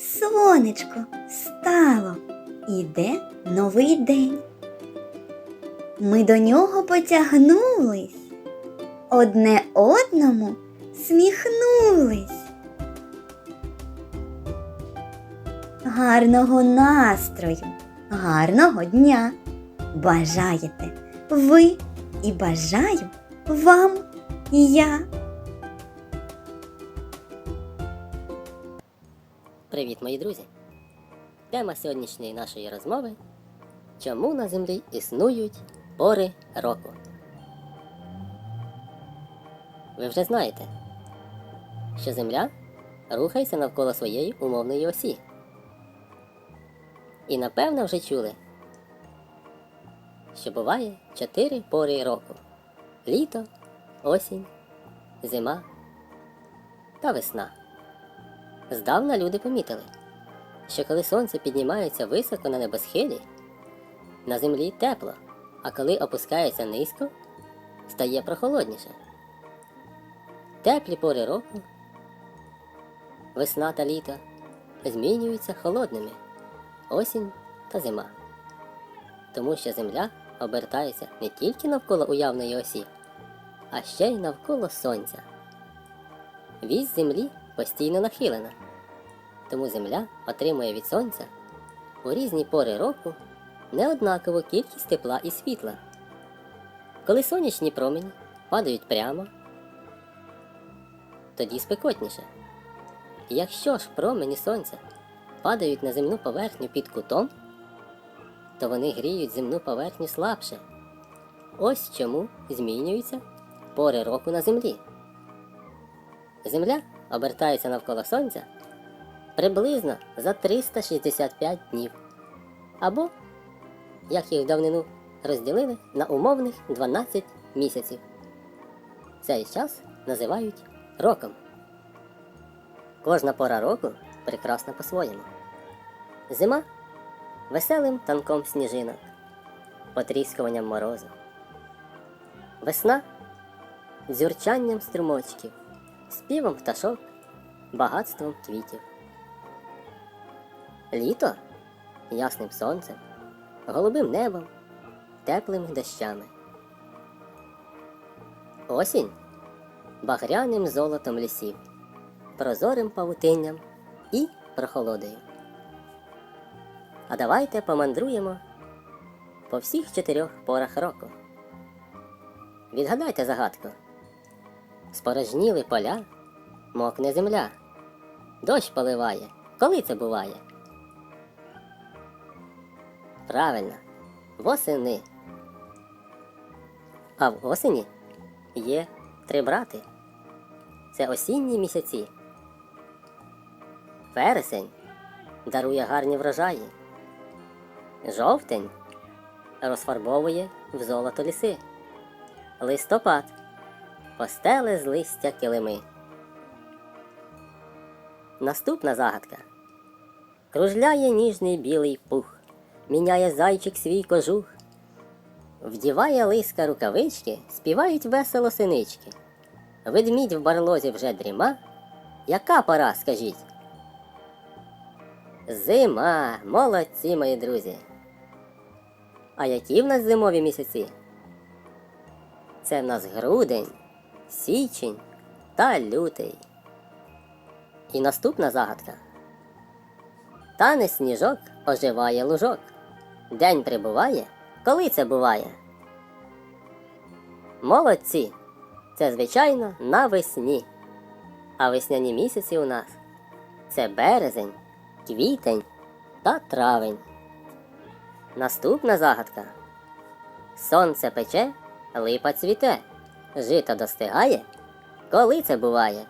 сонечко стало, іде новий день. Ми до нього потягнулись, одне одному сміхнулись. Гарного настрою, гарного дня бажаєте ви і бажаю вам я. Привіт, мої друзі! Тема сьогоднішньої нашої розмови Чому на землі існують пори року? Ви вже знаєте, що Земля рухається навколо своєї умовної осі. І напевно вже чули, що буває чотири пори року: літо, осінь, зима та весна. Здавна люди помітили, що коли сонце піднімається високо на небосхилі, на землі тепло, а коли опускається низько, стає прохолодніше. Теплі пори року, весна та літо змінюються холодними осінь та зима. Тому що земля обертається не тільки навколо уявної осі, а ще й навколо сонця. Вісь землі постійно нахилена, тому земля отримує від сонця у різні пори року неоднакову кількість тепла і світла. Коли сонячні промені падають прямо, тоді спекотніше. Якщо ж промені сонця падають на земну поверхню під кутом, то вони гріють земну поверхню слабше. Ось чому змінюються пори року на землі. Земля обертається навколо Сонця приблизно за 365 днів. Або, як їх в давнину розділили на умовних 12 місяців. Цей час називають роком. Кожна пора року прекрасна по-своєму. Зима веселим танком сніжинок, потріскуванням морозу. Весна дзюрчанням струмочків, співом пташок, багатством квітів. Літо ясним сонцем, голубим небом, теплими дощами. Осінь багряним золотом лісів, прозорим павутинням і прохолодою. А давайте помандруємо по всіх чотирьох порах року. Відгадайте загадку. Спорожніли поля, мокне земля, дощ поливає. Коли це буває? Правильно, восени. А в осені є три брати. Це осінні місяці. Вересень дарує гарні врожаї. Жовтень розфарбовує в золото ліси. Листопад постели з листя килими. Наступна загадка. Кружляє ніжний білий пух, міняє зайчик свій кожух. Вдіває лиска рукавички, співають весело синички. Ведмідь в барлозі вже дріма. Яка пора, скажіть? Зима, молодці, мої друзі. А які в нас зимові місяці? Це в нас грудень, січень та лютий. І наступна загадка. Тане сніжок оживає лужок. День прибуває, коли це буває. Молодці! Це, звичайно, навесні. А весняні місяці у нас це березень, квітень та травень. Наступна загадка. Сонце пече, липа цвіте, жито достигає. Коли це буває?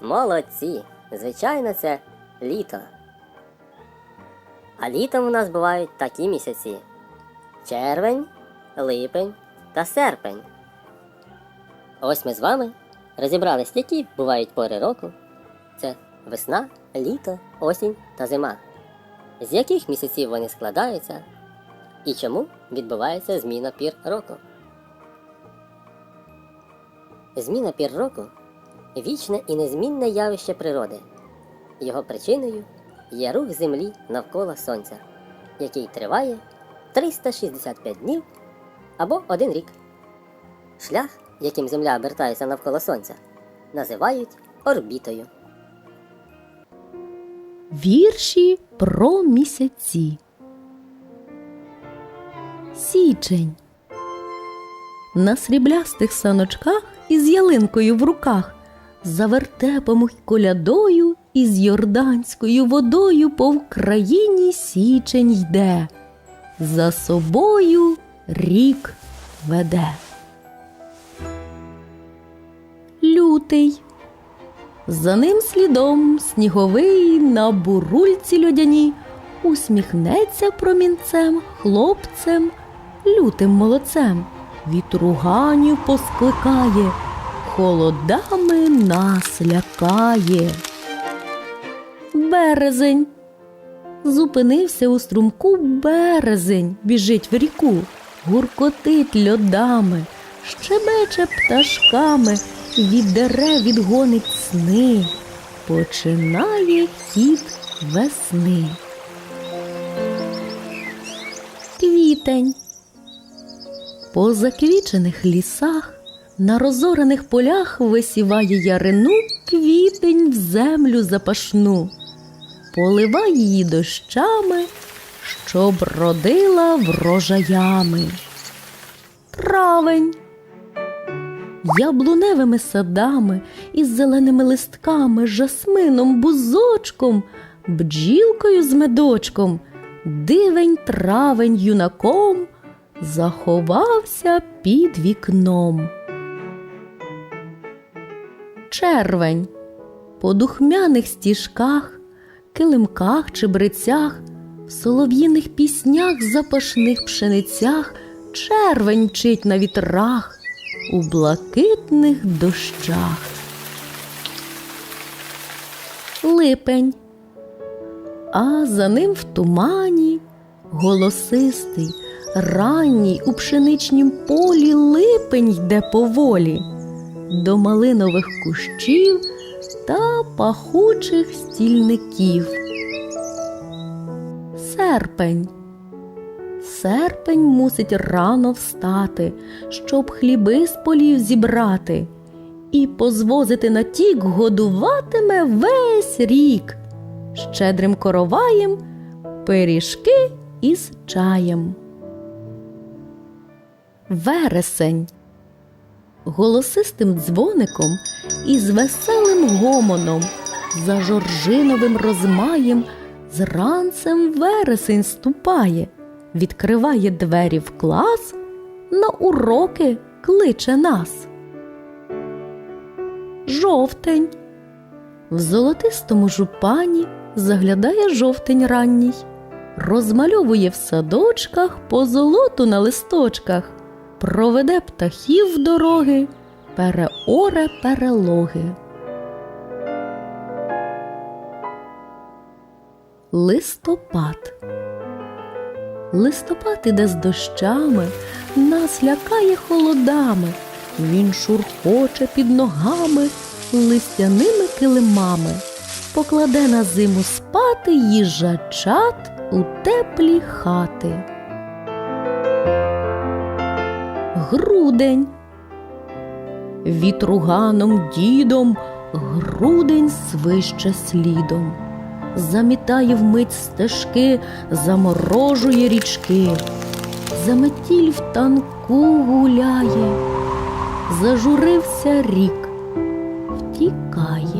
Молодці! Звичайно, це літо. А літом у нас бувають такі місяці: червень, липень та серпень. Ось ми з вами розібрались, які бувають пори року. Це весна, літо, осінь та зима. З яких місяців вони складаються і чому відбувається зміна пір року. Зміна пір року вічне і незмінне явище природи, Його причиною є рух Землі навколо Сонця, який триває 365 днів або один рік. Шлях, яким Земля обертається навколо Сонця, називають орбітою. Вірші про місяці. Січень. На сріблястих саночках із ялинкою в руках, за вертепом й колядою і з йорданською водою по Вкраїні січень йде, за собою рік веде. Лютий. За ним слідом сніговий на бурульці льодяні усміхнеться промінцем хлопцем, лютим молодцем, вітруганів поскликає, холодами нас лякає. Березень. Зупинився у струмку березень, біжить в ріку, гуркотить льодами, щебече пташками, від дерев відгонить сни, починає хід весни. Квітень. По заквічених лісах, на розорених полях висіває ярину квітень в землю запашну, поливає її дощами, щоб родила врожаями. Травень. Яблуневими садами із зеленими листками, жасмином, бузочком, бджілкою з медочком, дивень травень юнаком заховався під вікном. Червень по духмяних стіжках, килимках чи брицях, в солов'їних піснях, запашних пшеницях, червень мчить на вітрах у блакитних дощах. Липень, а за ним в тумані голосистий, ранній у пшеничнім полі липень йде поволі до малинових кущів та пахучих стільників. Серпень. Серпень мусить рано встати, щоб хліби з полів зібрати, і позвозити на тік годуватиме весь рік, щедрим короваєм пиріжки із чаєм. Вересень голосистим дзвоником і з веселим гомоном, за жоржиновим розмаєм, з ранцем вересень ступає відкриває двері в клас, на уроки кличе нас. Жовтень. В золотистому жупані заглядає жовтень ранній, розмальовує в садочках по золоту на листочках, проведе птахів дороги, переоре перелоги. Листопад. Листопад іде з дощами, нас лякає холодами. Він шурхоче під ногами листяними килимами, покладе на зиму спати їжачат у теплі хати. Грудень. Вітруганом дідом грудень свище слідом замітає вмить стежки, заморожує річки, заметіль в танку гуляє, зажурився рік, втікає.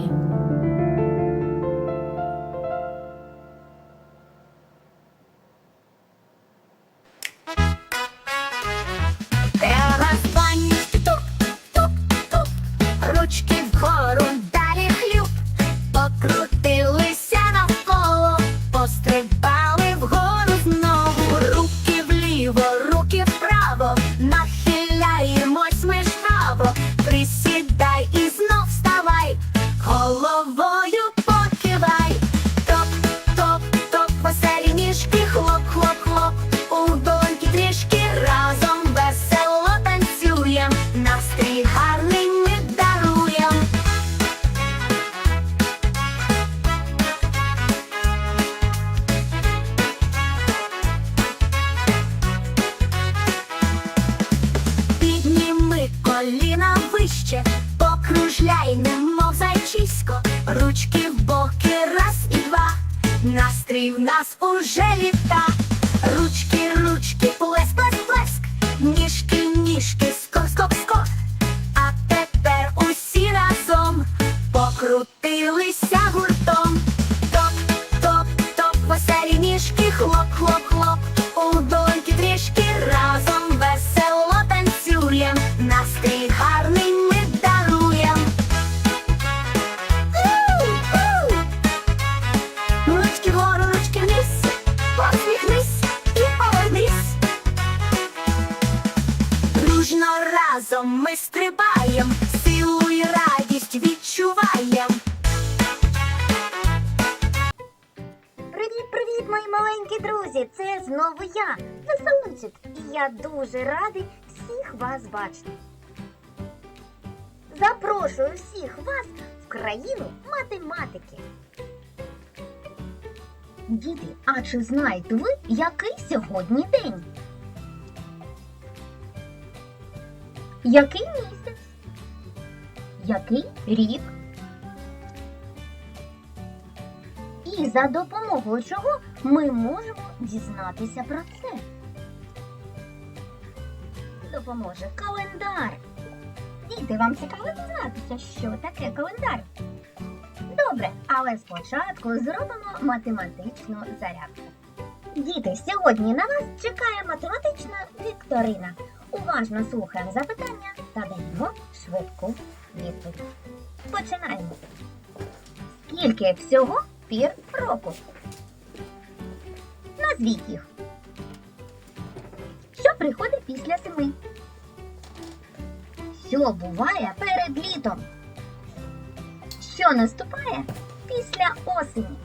really знову я, Веселунчик, і я дуже радий всіх вас бачити. Запрошую всіх вас в країну математики. Діти, а чи знаєте ви, який сьогодні день? Який місяць? Який рік? І за допомогою чого ми можемо дізнатися про це. Допоможе календар. Діти, вам цікаво дізнатися, що таке календар? Добре, але спочатку зробимо математичну зарядку. Діти, сьогодні на вас чекає математична вікторина. Уважно слухаємо запитання та даємо швидку відповідь. Починаємо. Скільки всього пір року? Назвіть їх. Що приходить після зими? Що буває перед літом? Що наступає після осені?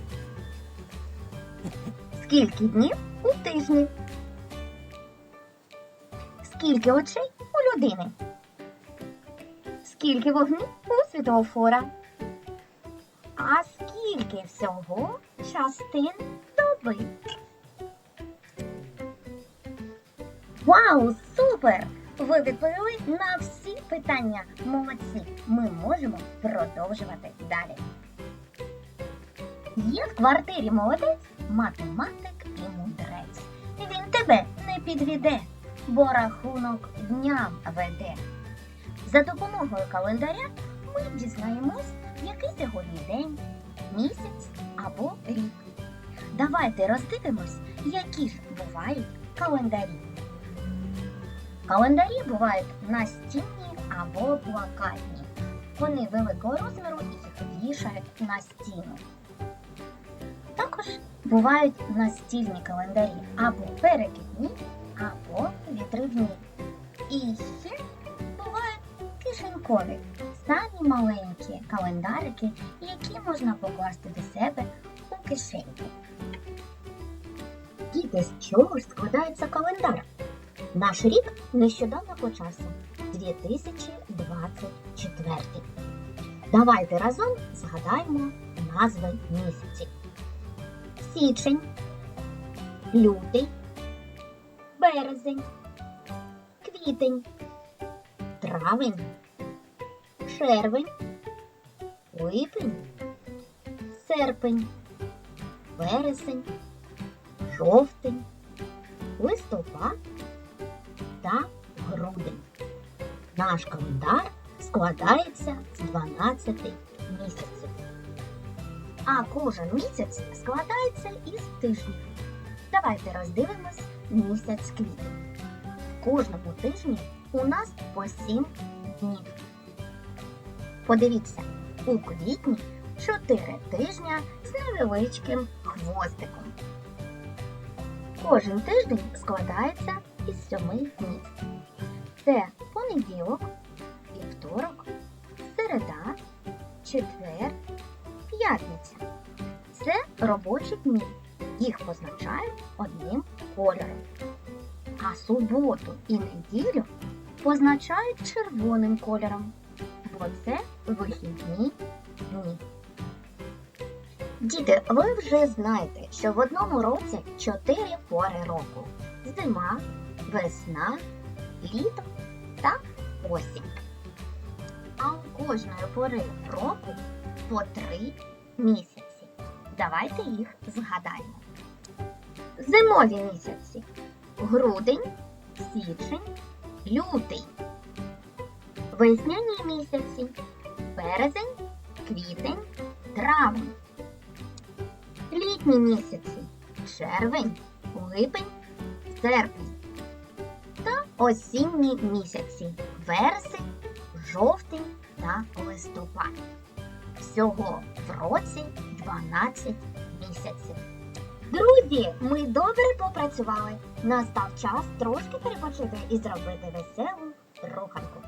Скільки днів у тижні? Скільки очей у людини? Скільки вогнів у світлофора? А скільки всього частин доби? Вау, супер! Ви відповіли на всі питання. Молодці! Ми можемо продовжувати далі. Є в квартирі молодець, математик і мудрець. Він тебе не підведе, бо рахунок дням веде. За допомогою календаря ми дізнаємось, який сьогодні день, місяць або рік. Давайте роздивимось, які ж бувають календарі. Календарі бувають настінні або плакатні. Вони великого розміру і їх вішають на стіну. Також бувають настільні календарі або перекидні, або вітривні. І ще бувають кишенькові, самі маленькі календарики, які можна покласти до себе у кишеньку. Діти, з чого ж складається календар? Наш рік нещодавно почався 2024. Давайте разом згадаємо назви місяців. Січень, лютий, березень, квітень, травень, червень, липень, серпень, вересень, жовтень, листопад та грудень. Наш календар складається з 12 місяців. А кожен місяць складається із тижнів. Давайте роздивимось місяць квітень. В кожному тижні у нас по 7 днів. Подивіться, у квітні 4 тижня з невеличким хвостиком. Кожен тиждень складається із сьоми днів. Це понеділок, вівторок, середа, четвер, п'ятниця. Це робочі дні. Їх позначають одним кольором. А суботу і неділю позначають червоним кольором, бо це вихідні дні. Діти, ви вже знаєте, що в одному році чотири пори року: зима, весна, літо та осінь. А у кожної пори року по три місяці. Давайте їх згадаємо. Зимові місяці. Грудень, січень, лютий. Весняні місяці. Березень, квітень, травень. Літні місяці. Червень, липень, серпень. Осінні місяці. Вересень, жовтень та листопад. Всього в році 12 місяців. Друзі, ми добре попрацювали. Настав час трошки перепочити і зробити веселу руханку.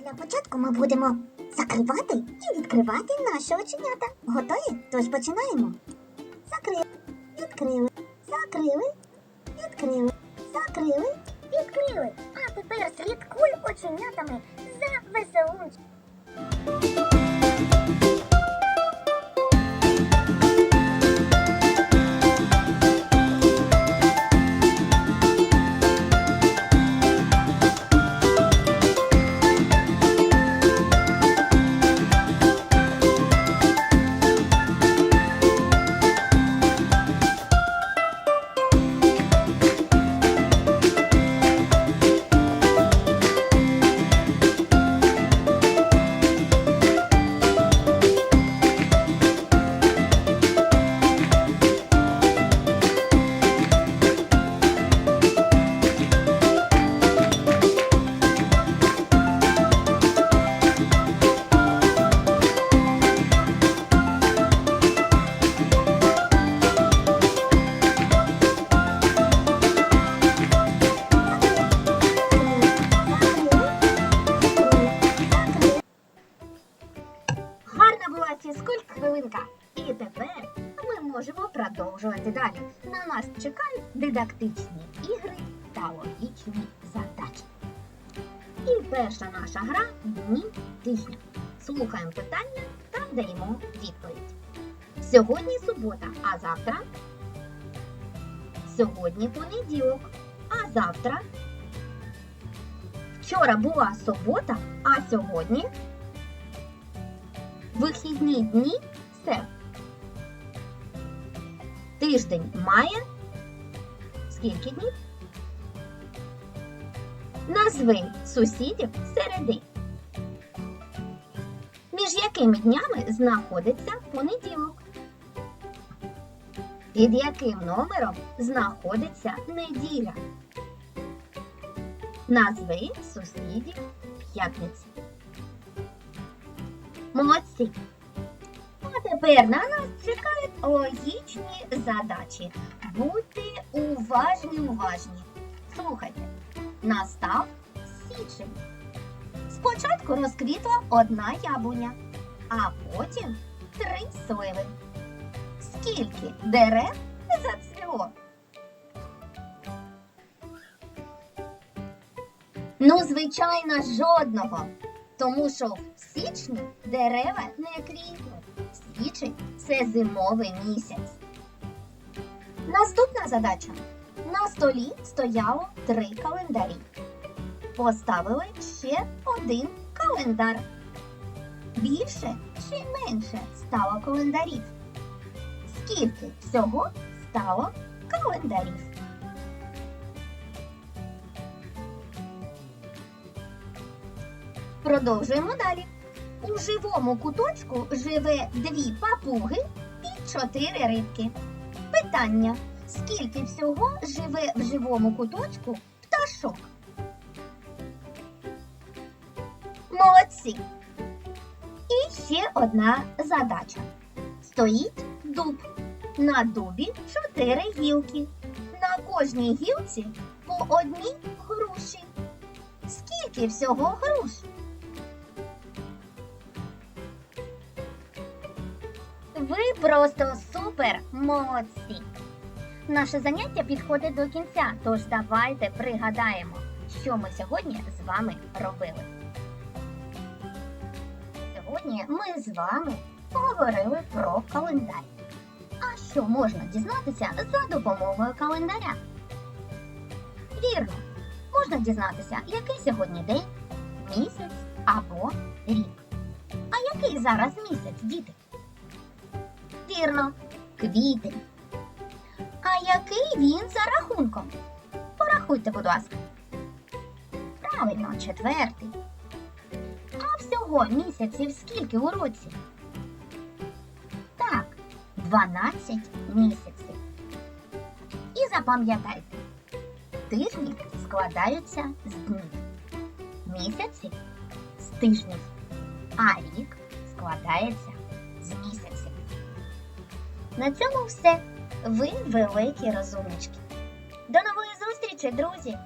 Для початку ми будемо закривати і відкривати наші оченята. Готові? Тож починаємо. Закрили, відкрили, закрили, відкрили, закрили, відкрили. А тепер слідкуй оченятами за веселунчиком. Дидактичні ігри та логічні задачі. І перша наша гра дні тижня. Слухаємо питання та даємо відповідь. Сьогодні субота, а завтра. Сьогодні понеділок, а завтра. Вчора була субота, а сьогодні Вихідні дні це тиждень має скільки днів? Назви сусідів середи. Між якими днями знаходиться понеділок? Під яким номером знаходиться неділя? Назви сусідів п'ятниці. Молодці! Тепер на нас чекають логічні задачі. Будьте уважні, уважні. Слухайте, настав січень. Спочатку розквітла одна яблуня, а потім три сливи. Скільки дерев зацвіло? Ну, звичайно, жодного. Тому що в січні дерева не квітнуть. Січень це зимовий місяць. Наступна задача. На столі стояло три календарі. Поставили ще один календар. Більше чи менше стало календарів? Скільки всього стало календарів? Продовжуємо далі. У живому куточку живе дві папуги і чотири рибки. Питання: скільки всього живе в живому куточку пташок? Молодці! І ще одна задача. Стоїть дуб. На дубі чотири гілки. На кожній гілці по одній груші. Скільки всього груш? Просто супер молодці! Наше заняття підходить до кінця, тож давайте пригадаємо, що ми сьогодні з вами робили. Сьогодні ми з вами поговорили про календар. А що можна дізнатися за допомогою календаря? Вірно, можна дізнатися, який сьогодні день, місяць або рік. А який зараз місяць, діти? Вірно, квітень. А який він за рахунком? Порахуйте, будь ласка. Правильно, четвертий. А всього місяців скільки у році? Так, 12 місяців. І запам'ятайте, тижні складаються з днів, місяці з тижнів, а рік складається. На цьому все. Ви великі розумнички. До нової зустрічі, друзі!